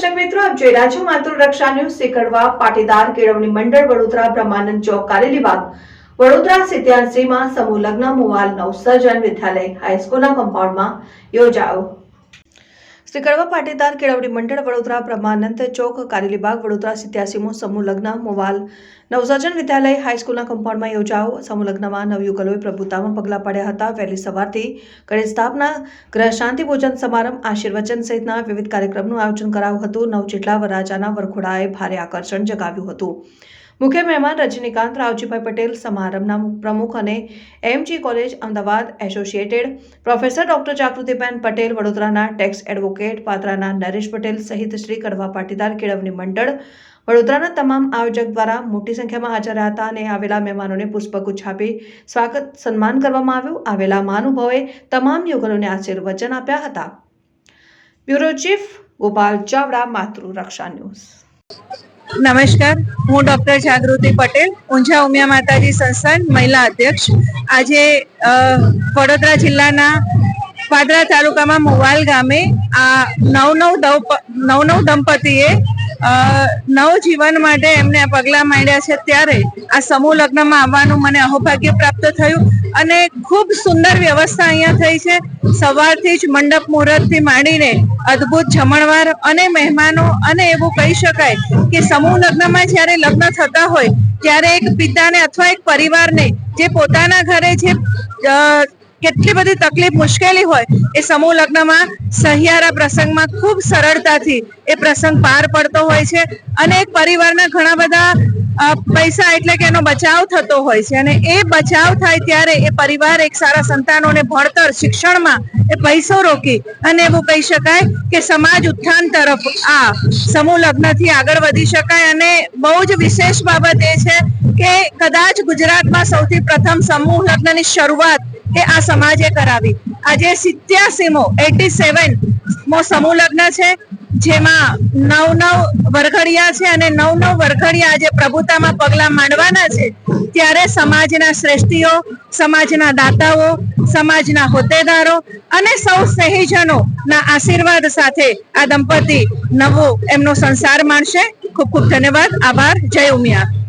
દર્શક મિત્રો, આપ જોઈ રહ્યા છો માતૃરક્ષા ન્યૂઝ. શીકડવા પાટીદાર, કેળવણી મંડળ, વડોદરા, બ્રહ્માનંદ ચોક કારેલીબાગ વડોદરા સિત્યાસીમાં સમૂહ લગ્ન, મુવાલ નવસર્જન વિદ્યાલય હાઈસ્કૂલના કમ્પાઉન્ડમાં યોજાયો. શ્રી કડવા પાટીદાર કેળવણી મંડળ વડોદરા બ્રહ્માનંદ ચોક, કારેલીબાગ, વડોદરા સિત્યાસીમો સમૂહ લગ્ન મોવાલ. નવસર્જન વિદ્યાલય હાઈસ્કૂલના કમ્પાઉન્ડમાં યોજાઓ સમૂહ લગ્નમાં નવયુગલોએ પ્રભુતામાં પગલાં પડ્યા હતા. વહેલી સવારથી ગણેશ સ્થાપના, ગ્રહ શાંતિ ભોજન સમારંભ, આશીર્વચન સહિતના વિવિધ કાર્યક્રમનું આયોજન કરાયું હતું. નવ જેટલા વરાજાના વરઘોડાએ ભારે આકર્ષણ જગાવ્યું હતું. મુખ્ય મહેમાન રજનીકાંત રાવજીભાઈ પટેલ સમારંભના પ્રમુખ અને MG college Ahmedabad associated professor doctor Jagrutiben Patel વડોદરાના ટેક્સ એડવોકેટ, પાત્રાના નરેશ પટેલ સહિત શ્રી કડવા પાટીદાર કેળવણી મંડળ વડોદરાના તમામ આયોજક દ્વારા મોટી સંખ્યામાં હાજર હતા અને આવેલા મહેમાનોને પુષ્પગુચ્છ આપી સ્વાગત, સન્માન કરવામાં આવ્યું. આવેલા મહાનુભાવોએ તમામ યુગલોને આશીર્વચન આપ્યા હતા. Bureau chief Gopal Chavda, Matruraksha news. નમસ્કાર હું ડોક્ટર જાગૃતિ પટેલ ઊંઝા ઉમિયા માતાજી સંસ્થાન મહિલા અધ્યક્ષ. આજે વડોદરા જિલ્લાના પાદરા તાલુકામાં મુવાલ ગામે આ નવ નવ નવ નવ દંપતીએ અ, નવજીવન માટે એમને પગલાં માંડ્યા છે. ત્યારે આ સમૂહ લગ્નમાં આવવાનું મને અહોભાગ્ય પ્રાપ્ત થયું. અને ખૂબ સુંદર વ્યવસ્થા અહીંયા થઈ છે. સવારથી જ મંડપ મુહૂર્તથી માંડીને અદ્ભુત જમણવાર અને મહેમાનો અને એવું કહી શકાય કે સમૂહ લગ્નમાં જ્યારે લગ્ન થતા હોય, ત્યારે એક પિતાને અથવા એક પરિવારને જે પોતાના ઘરે જે કેટલી બધી તકલીફ મુશ્કેલી હોય, એ સમૂહ લગ્નમાં સહિયારા પ્રસંગમાં ખૂબ સરળતાથી એ પ્રસંગ પાર પડતો હોય છે. અને એક પરિવારના ઘણા બધા પૈસા એટલે કે એનો બચાવ થતો હોય છે અને એ બચાવ થાય ત્યારે એ પરિવાર એક સારા સંતાનોને ભણતર, શિક્ષણમાં એ પૈસો રોકી અને એવું કહી શકાય કે સમાજ ઉત્થાન તરફ આ સમૂહ લગ્નથી આગળ વધી શકાય અને બહુ જ વિશેષ બાબત એ છે કે કદાચ ગુજરાતમાં સૌથી પ્રથમ સમૂહ લગ્નની શરૂઆત એ આ સમાજે કરાવી. આજે સિત્યાસીમો, એટી સેવન મો સમૂહ લગ્ન છે. જેમાં નવ નવ વરઘડિયા છે અને નવ નવ વરઘડિયા આજે પ્રભુતામાં પગલા માંડવાના છે. ત્યારે સમાજના શ્રેષ્ઠીઓ, સમાજના દાતાઓ, સમાજના હોદ્દેદારો અને સૌ સ્નેહીજનો ના આશીર્વાદ સાથે આ દંપતી નવો એમનો સંસાર માણશે. ખૂબ ખૂબ ધન્યવાદ. આભાર. જય ઉમિયા.